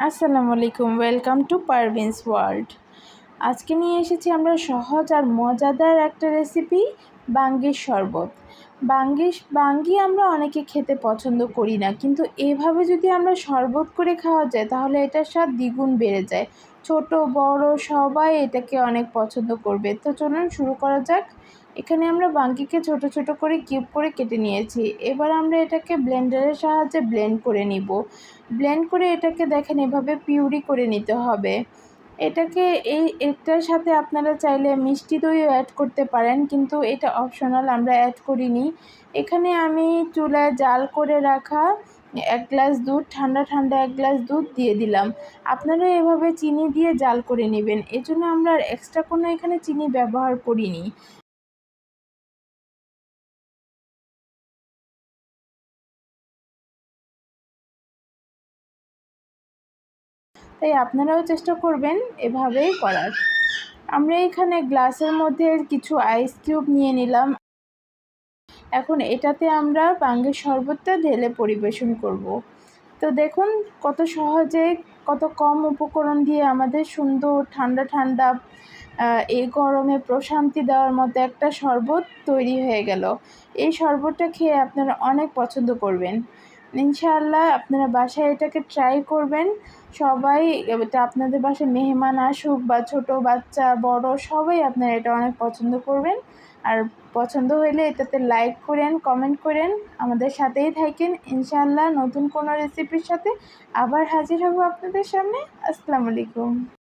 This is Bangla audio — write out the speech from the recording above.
আসসালামু আলাইকুম ওয়েলকাম টু পারভিন্স ওয়ার্ল্ড আজকে নিয়ে এসেছি আমরা সহজ আর মজাদার একটা রেসিপি বাঙ্গির শরবত। বাঙ্গিস বাঙ্গি আমরা অনেকে খেতে পছন্দ করি না, কিন্তু এভাবে যদি আমরা শরবত করে খাওয়া যায়, তাহলে এটার স্বাদ দ্বিগুণ বেড়ে যায়। ছোট, বড় সবাই এটাকে অনেক পছন্দ করবে। তো চলুন শুরু করা যাক। এখানে আমরা বাঙ্গিকে ছোট ছোট করে কিউব করে কেটে নিয়েছি। এবার আমরা এটাকে ব্লেন্ডারের সাহায্যে ব্লেন্ড করে নিব। ব্লেন্ড করে এটাকে দেখেন এভাবে পিউরি করে নিতে হবে। এটাকে এই, এটার সাথে আপনারা চাইলে মিষ্টি দইও অ্যাড করতে পারেন, কিন্তু এটা অপশনাল আমরা অ্যাড করিনি। এখানে আমি চুলায় জাল করে রাখা এক গ্লাস দুধ, ঠান্ডা ঠান্ডা এক গ্লাস দুধ দিয়ে দিলাম। আপনারা এভাবে চিনি দিয়ে জাল করে নেবেন। এজন্য আমরা এক্সট্রা কোনো এখানে চিনি ব্যবহার করিনি। তাই আপনারাও চেষ্টা করবেন এভাবেই করার। আমরা এখানে গ্লাসের মধ্যে কিছু আইস কিউব নিয়ে নিলাম। এখন এটাতে আমরা বাঙ্গের শরবতটা ঢেলে পরিবেশন করব। তো দেখুন কত সহজে, কত কম উপকরণ দিয়ে আমাদের সুন্দর ঠান্ডা ঠান্ডা এই গরমে প্রশান্তি দেওয়ার মতো একটা শরবত তৈরি হয়ে গেল। এই শরবতটা খেয়ে আপনারা অনেক পছন্দ করবেন। ইনশাআল্লাহ আপনারা বাসায় এটাকে ট্রাই করবেন। সবাই এটা আপনাদের বাসায় মেহমান আসুক বা ছোট বাচ্চা, বড়, সবাই আপনারা এটা অনেক পছন্দ করবেন। আর পছন্দ হলে এটাতে লাইক করেন কমেন্ট করেন, আমাদের সাথেই থাকেন। ইনশাআল্লাহ নতুন কোনো রেসিপির সাথে আবার হাজির হব আপনাদের সামনে। আসসালামু আলাইকুম।